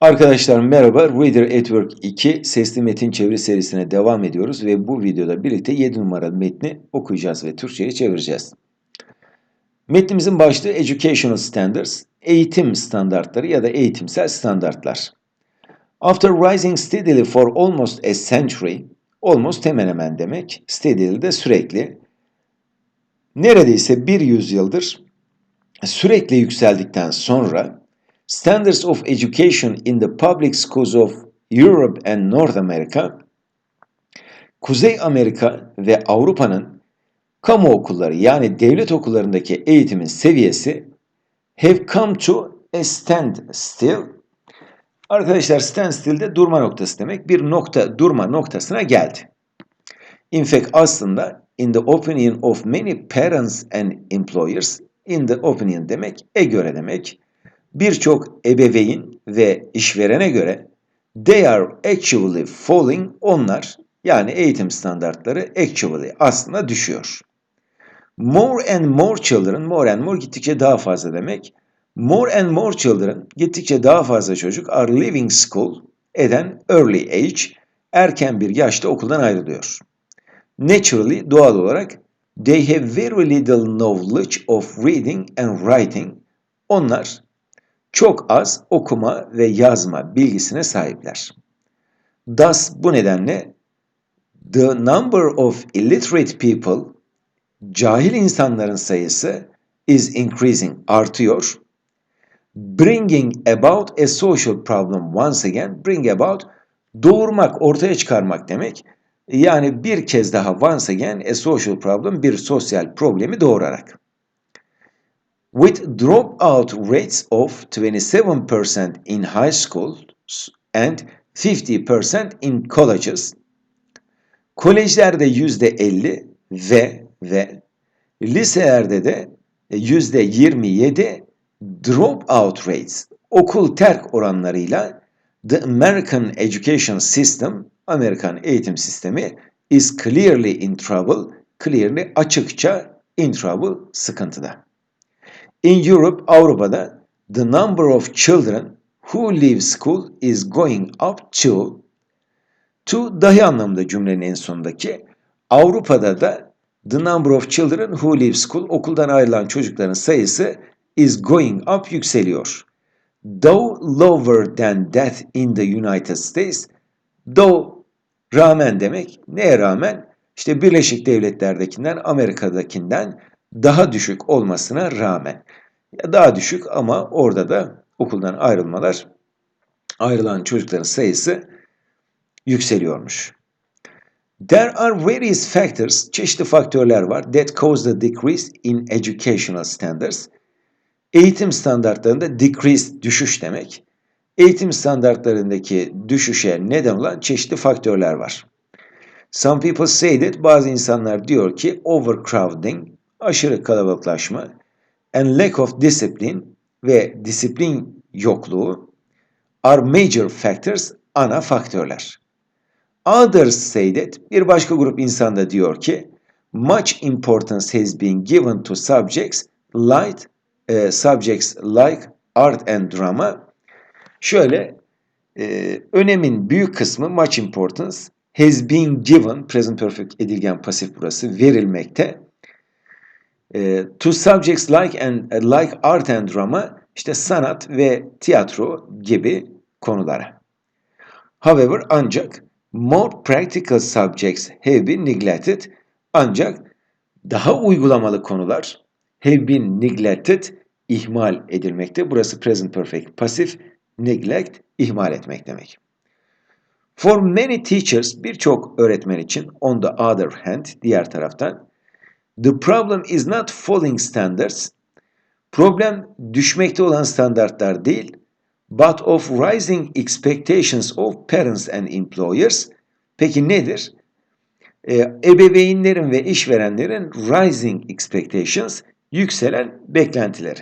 Arkadaşlar merhaba. Reader at Work 2 sesli metin çeviri serisine devam ediyoruz ve bu videoda birlikte 7 numaralı metni okuyacağız ve Türkçe'ye çevireceğiz. Metnimizin başlığı Educational Standards, eğitim standartları ya da eğitimsel standartlar. After rising steadily for almost a century, almost hemen hemen demek, steadily de sürekli, neredeyse bir yüzyıldır sürekli yükseldikten sonra Standards of Education in the Public Schools of Europe and North America, Kuzey Amerika ve Avrupa'nın kamu okulları yani devlet okullarındaki eğitimin seviyesi have come to a standstill. Arkadaşlar standstill de durma noktası demek. Bir nokta durma noktasına geldi. In fact aslında in the opinion of many parents and employers, in the opinion demek e göre demek birçok ebeveyn ve işverene göre they are actually falling onlar yani eğitim standartları actually aslında düşüyor. More and more children, more and more gittikçe daha fazla demek. More and more children, gittikçe daha fazla çocuk are leaving school eden early age, erken bir yaşta okuldan ayrılıyor. Naturally, doğal olarak they have very little knowledge of reading and writing. Onlar çok az okuma ve yazma bilgisine sahipler. Thus bu nedenle the number of illiterate people cahil insanların sayısı is increasing artıyor. Bringing about a social problem once again bring about doğurmak, ortaya çıkarmak demek. Yani bir kez daha once again a social problem bir sosyal problemi doğurarak with dropout rates of 27% in high schools and 50% in colleges, kolejlerde %50 ve ve liselerde de %27 dropout rates, okul terk oranlarıyla the American education system, Amerikan eğitim sistemi is clearly in trouble, clearly açıkça in trouble, sıkıntıda. In Europe, Avrupa'da the number of children who leave school is going up to to dahi anlamda cümlenin en sonundaki Avrupa'da da the number of children who leave school okuldan ayrılan çocukların sayısı is going up yükseliyor. Though lower than that in the United States, though rağmen demek neye rağmen? İşte Birleşik Devletler'dekinden Amerika'dakinden daha düşük olmasına rağmen daha düşük ama orada da okuldan ayrılmalar ayrılan çocukların sayısı yükseliyormuş. There are various factors, çeşitli faktörler var that cause the decrease in educational standards. Eğitim standartlarında decrease düşüş demek. Eğitim standartlarındaki düşüşe neden olan çeşitli faktörler var. Some people say that bazı insanlar diyor ki overcrowding, aşırı kalabalıklaşma and lack of discipline ve disiplin yokluğu are major factors, ana faktörler. Others say that, bir başka grup insan da diyor ki, much importance has been given to subjects like, uh, subjects like art and drama. Şöyle, e, önemin büyük kısmı much importance has been given, present perfect edilgen pasif burası, verilmekte e, to subjects like and like art and drama işte sanat ve tiyatro gibi konulara. However ancak more practical subjects have been neglected ancak daha uygulamalı konular have been neglected ihmal edilmekte. Burası present perfect pasif neglect ihmal etmek demek. For many teachers birçok öğretmen için on the other hand diğer taraftan The problem is not falling standards. Problem düşmekte olan standartlar değil, but of rising expectations of parents and employers. Peki nedir? Ee, ebeveynlerin ve işverenlerin rising expectations, yükselen beklentileri.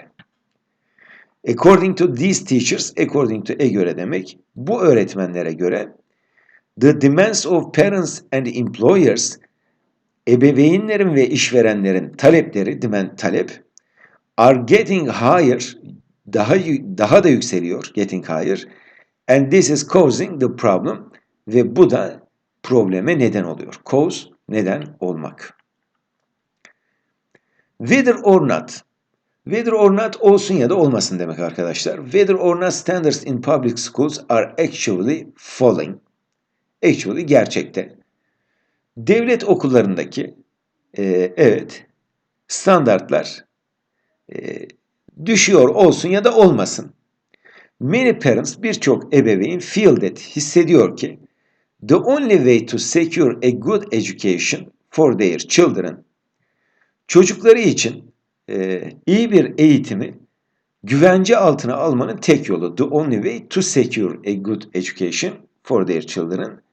According to these teachers, according to e göre demek, bu öğretmenlere göre, the demands of parents and employers ebeveynlerin ve işverenlerin talepleri, demand talep, are getting higher, daha daha da yükseliyor, getting higher, And this is causing the problem. Ve bu da probleme neden oluyor. Cause, neden olmak. Whether or not. Whether or not olsun ya da olmasın demek arkadaşlar. Whether or not standards in public schools are actually falling. Actually gerçekte. Devlet okullarındaki e, evet standartlar e, düşüyor olsun ya da olmasın. Many parents birçok ebeveyn feel that hissediyor ki the only way to secure a good education for their children çocukları için e, iyi bir eğitimi güvence altına almanın tek yolu the only way to secure a good education for their children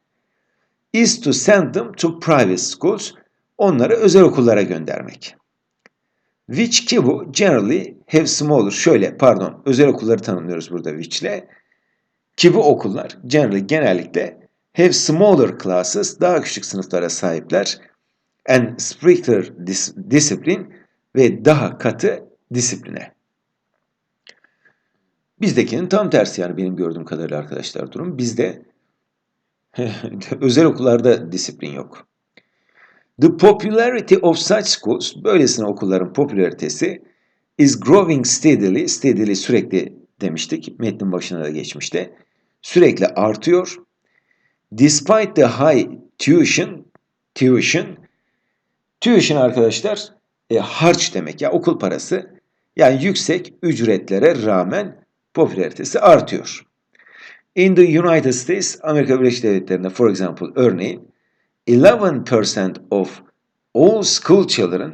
is to send them to private schools onları özel okullara göndermek. Which ki bu generally have smaller şöyle pardon özel okulları tanımlıyoruz burada which'le. Ki bu okullar generally genellikle have smaller classes daha küçük sınıflara sahipler and stricter dis discipline ve daha katı disipline. Bizdekinin tam tersi yani benim gördüğüm kadarıyla arkadaşlar durum. Bizde özel okullarda disiplin yok. The popularity of such schools, böylesine okulların popülaritesi is growing steadily, steadily sürekli demiştik, metnin başına da geçmişti. Sürekli artıyor. Despite the high tuition, tuition, tuition arkadaşlar e, harç demek ya okul parası. Yani yüksek ücretlere rağmen popülaritesi artıyor. In the United States, Amerika Birleşik Devletleri'nde for example örneğin 11% of all school children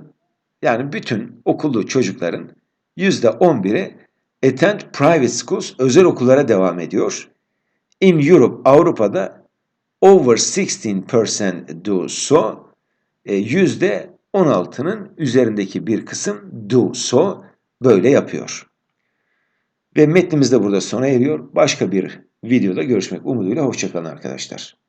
yani bütün okullu çocukların %11'i attend private schools özel okullara devam ediyor. In Europe, Avrupa'da over 16% do so. %16'nın e, üzerindeki bir kısım do so böyle yapıyor. Ve metnimiz de burada sona eriyor. Başka bir videoda görüşmek umuduyla hoşçakalın arkadaşlar.